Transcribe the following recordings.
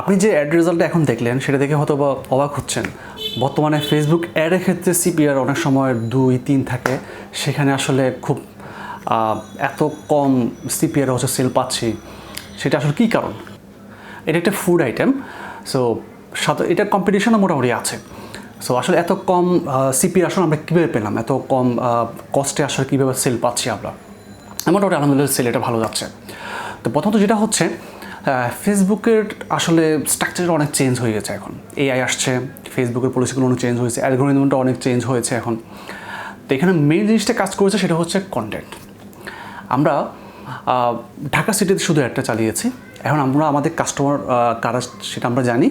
আপনি যে অ্যাড রেজাল্টটা এখন দেখলেন, সেটা দেখে হয়তো বা অবাক হচ্ছেন। বর্তমানে ফেসবুক অ্যাডের ক্ষেত্রে সিপিআর অনেক সময় দুই, তিন থাকে। সেখানে আসলে খুব এত কম সিপিআর হচ্ছে সেল পাচ্ছি। সেটা আসলে কী কারণ? এটা একটা ফুড আইটেম সো সাথে এটা কম্পিটিশনও মোটামুটি আছে। সো আসলে এত কম সিপি আসলে আমরা কীভাবে পেলাম? এত কম কস্টে আসলে কীভাবে সেল পাচ্ছি আমরা? মোটামুটি আলহামদুলিল্লাহ সেল এটা ভালো যাচ্ছে। তো প্রথমত যেটা হচ্ছে ফেসবুকের আসলে স্ট্রাকচার অনেক চেঞ্জ হয়ে গেছে এখন। এআই আসছে ফেসবুকের পলিসিগুলো অনেক চেঞ্জ হয়েছে অ্যালগোরিদমটা অনেক চেঞ্জ হয়েছে এখন। তো এখানে মেইন জিনিসটা কাজ করেছে সেটা হচ্ছে কন্টেন্ট আমরা ঢাকা সিটিতে শুধু একটা চালিয়েছি। এখন আমরা আমাদের কাস্টমার কারা সেটা আমরা জানি।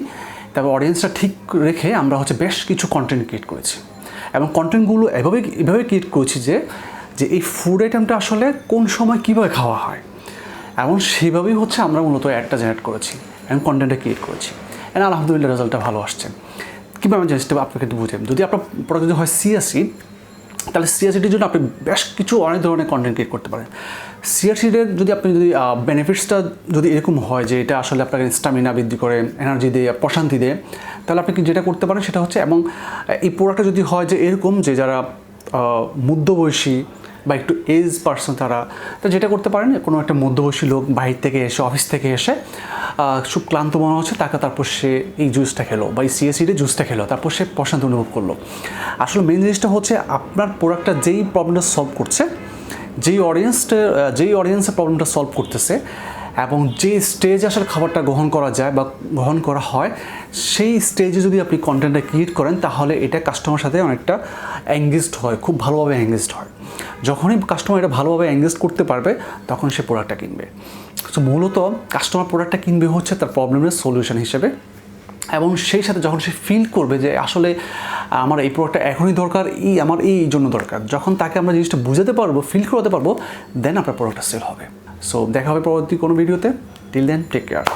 তারপর অডিয়েন্সটা ঠিক রেখে আমরা হচ্ছে বেশ কিছু কন্টেন্ট ক্রিয়েট করেছি। এবং কন্টেন্টগুলো এভাবে এভাবে ক্রিয়েট করেছি যে যে এই ফুড আইটেমটা আসলে কোন সময় কীভাবে খাওয়া হয়। এবং সেইভাবেই হচ্ছে আমরা মূলত অ্যাডটা জেনারেট করেছি এবং কন্টেন্টটা ক্রিয়েট করেছি এবং আলহামদুলিল্লাহ রেজাল্টটা ভালো আসছে। কীভাবে আমি জিনিসটা আপনাকে বুঝে যদি আপনার প্রোডাক্ট যদি হয় সিএসিড তাহলে সিআরসিটির জন্য আপনি বেশ কিছু অনেক ধরনের কন্টেন্ট ক্রিয়েট করতে পারেন। সিআরসিডের যদি আপনি যদি বেনিফিটসটা যদি এরকম হয় যে এটা আসলে আপনাকে স্টামিনা বৃদ্ধি করে এনার্জি দেয়, প্রশান্তি দেয়, তাহলে আপনি যেটা করতে পারেন সেটা হচ্ছে এবং এই প্রোডাক্টটা যদি হয় যে এরকম যে যারা মধ্যবয়সী বা একটু এজ পার্সন তারা, তো যেটা করতে পারেন, কোনো একটা মধ্যবয়সী লোক বাইরে থেকে এসে অফিস থেকে এসে খুব ক্লান্ত মনে হচ্ছে, তাকে তারপর সে এই জুসটা খেলো বা এই সিএসিডে জুসটা খেলো, তারপর সে প্রশান্ত অনুভব করল। আসলে মেন জিনিসটা হচ্ছে, আপনার প্রোডাক্টটা যেই প্রবলেমটা সলভ করছে, যেই অডিয়েন্সটা যেই অডিয়েন্সের প্রবলেমটা সলভ করতেছে এবং যে স্টেজে আসলে খাবারটা গ্রহণ করা যায় বা গ্রহণ করা হয়, সেই স্টেজে যদি আপনি কন্টেন্টটা ক্রিয়েট করেন, তাহলে এটা কাস্টমার সাথে অনেকটা এঙ্গেজড হয়, খুব ভালোভাবে এঙ্গেজড হয়। যখনই কাস্টমার এটা ভালোভাবে এঙ্গেজ করতে পারবে, তখন সে প্রোডাক্টটা কিনবে। সো মূলত কাস্টমার প্রোডাক্টটা কিনবে হচ্ছে তার প্রবলেমের সলিউশন হিসেবে। এবং সেই সাথে যখন সে ফিল করবে যে আসলে আমার এই প্রোডাক্টটা এখনই দরকার, এই আমার এই জন্য দরকার, যখন তাকে আমরা জিনিসটা বুঝাতে পারব ফিল করাতে পারব দেন আপনার প্রোডাক্টটা সেল হবে। সো দেখা হবে পরবর্তী কোনো ভিডিওতে টিল দেন টেক কেয়ার